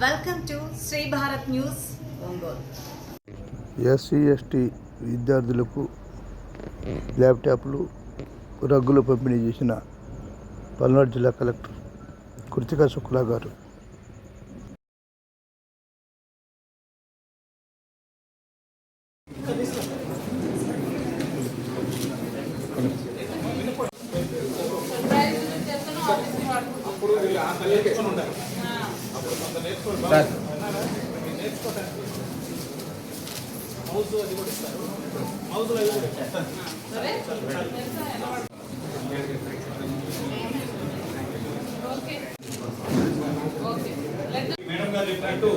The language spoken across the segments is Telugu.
Bharat news Ongole SC ST విద్యార్థులకు ల్యాప్టాప్లు రగ్గులు పంపిణీ చేసిన పల్నాడు జిల్లా కలెక్టర్ కృతికా శుక్లా గారు. మేడం గారు చెప్పినట్టు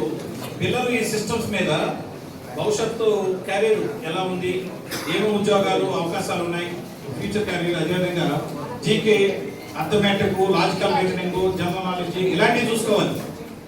పిల్లలు ఈ సిస్టమ్స్ మీద భవిష్యత్తు క్యారియర్ ఎలా ఉంది? ఏమి ఉద్యోగాలు అవకాశాలు ఉన్నాయి? ఫ్యూచర్ క్యారియర్ అదేవిధంగా GK arithmetic logical reasoning general knowledge ఇలాంటివి చూసుకోవాలి.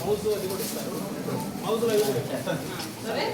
మౌజ్ అది కూడా ఇస్తారు మౌజ్ అవి కూడా ఇస్తారు సరే.